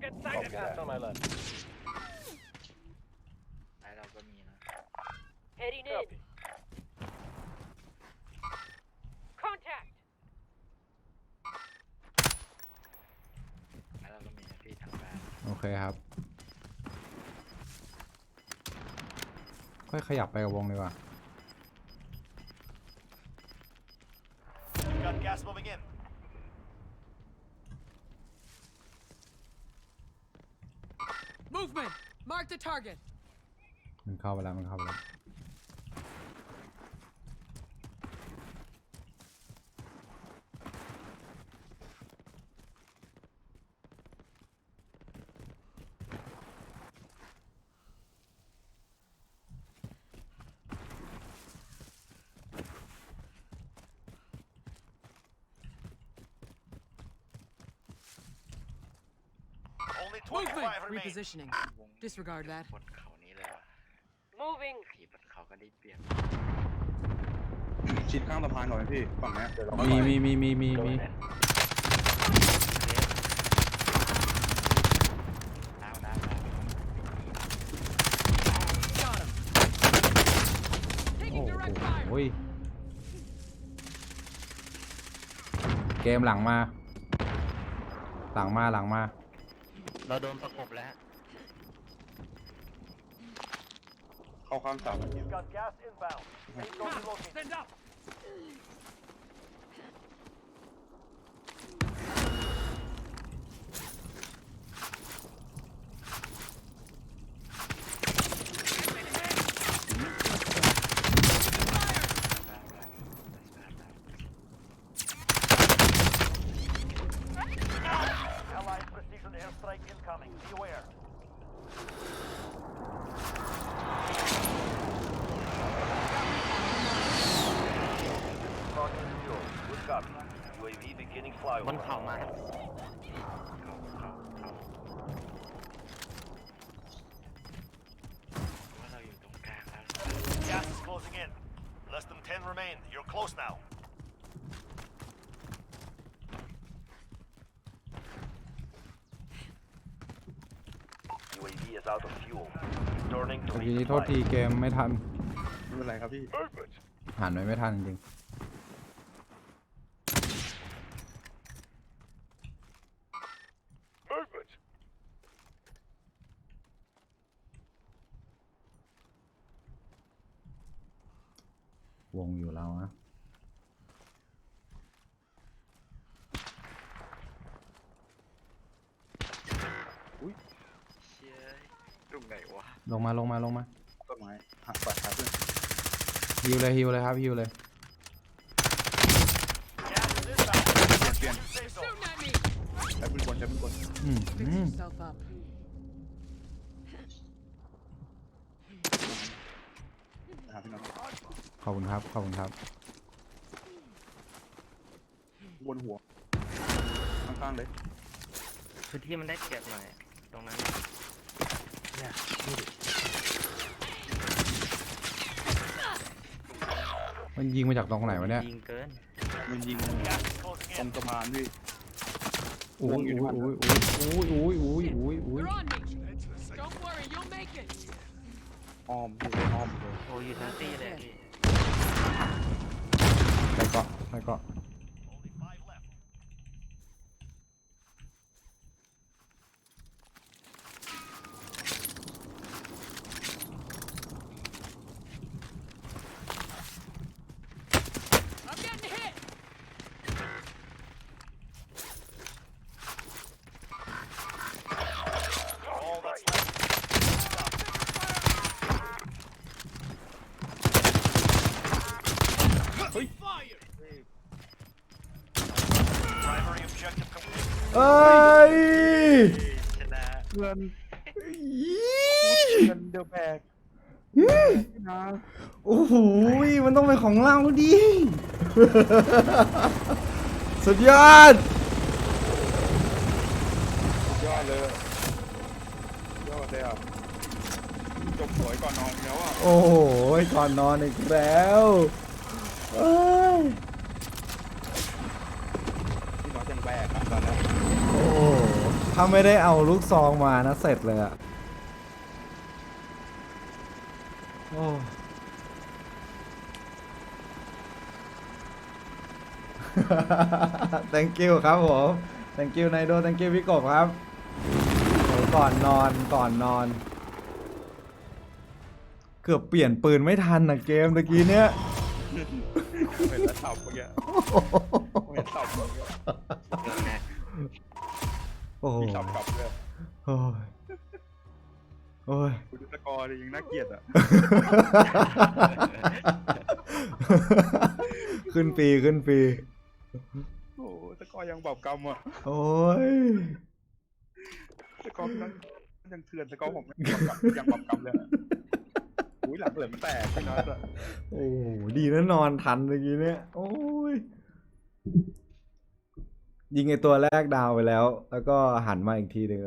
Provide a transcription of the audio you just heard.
Target sighted. Gas on my left. ซ้ายเราก็มีนะ Heading in. Copy. Contact. ซ้ายเราก็มีนะพี่ทางบ้านโอเคครับ ค่อยขยับไปกับวงดีกว่า Movement! Mark the target. มันเข้าไปแล้วมันเข้าไปแล้ว Only Movement! 25 remain. Repositioning. วง Disregard that. บนเขานี้เลยว่ะ Moving. ขี่บนเขาก็ได้เปรียบชิดข้างสะพานก่อนไหมพี่ฝั่งเนี้ยเดี๋ยวเรามีมีมีมีมีมีดาวดาวดาว Got him. โอ้ Taking direct fire. โหเกมหลังมา หลังมาหลังมา เราโดนประกบแล้วเข้าข้ามเสา You've got gas inbound. Safe zone relocated. Stand up. Beginning บน flyover. เขามาเขาเขาเขาว่าเราอยู่ตรงกลางแล้ว Gas is closing in. Less than 10 remain. You're close now. UAV is out of fuel. Returning to เมื่อกี้โทษที resupply. เกมไม่ทัน ไม่เป็นไรครับพี่ Movement. หันไว้ไม่ทันจริง Movement. วงอยู่แล้วนะเชี่ยตรงไหนวะลงมาลงมาลงมาต้นไม้หักปัดขาเพื่อนฮิวเลยฮิวเลยครับฮิวเลย Gas is inbound. เปลี่ยน Safe zone. Shooting at me. ใช้ปืนกลใช้ปืนกลอืม Fix อืม yourself up. ขอบคุณครับ ขอบคุณครับ บนหัว ข้างๆเลยคือที่มันได้เกียรตหน่อยตรงนั้นเนี่ยดูดิมันยิงมาจากตรงไหนวะเนี่ยยิงเกินมันยิงตรงประมาณพี่โอ้ยโอ้ยโอ้ยโอ้ยโอ้ยโอ้ยโอ้ย They're on me. Don't worry, you'll make it. อ้อมเลยอ้อมเลย โอ้ยโอยู่ทั้ยโอ้เลยพี่ ไปเกาะไปเกาะ เอ้ยชนะเพื่อนเพื่อนเดือแบกนะโอ้โหมันต้องเป็นของเราดิสุดยอดยอดเลยยอดเลยอะจบหวยก่อนนอนแล้วอะโอ้โหก่อนนอนอีกแล้วเอ้ยพี่น้องยังแบกอะ ตอนนั้นโอ้โหถ้าไม่ได้เอาลูกซองมานะเสร็จเลยอะโอ้ thank you ครับผม thank you ไนโด thank you พี่กบครับโหก่อนนอนก่อนนอน เกือบเปลี่ยนปืนไม่ทันนะเกมตะกี้เนี้ยเห็นแล้วสับเมื่อกี้เห็น สับเมื่อกี้โอ้โหมีสับกลับเลยโอ้ยโอ้ยกูดูสกอร์ดิยังน่าเกลียดอะขึ้นปีขึ้นปี โอ้โหสกอร์ยังแบบกำอะโอ้ยสกอร์นั้นยังเถื่อนสกอร์ผมยังแบบกำเลยอะอุ้ยหลังเหลืองแตกพี่น้อยอะโอ้โหดีนะนอนทันเมื่อกี้เนี่ยโอ้ ยิงไอตัวแรกดาวไปแล้ว แล้วก็หันมาอีกทีหนึ่งเอ้ย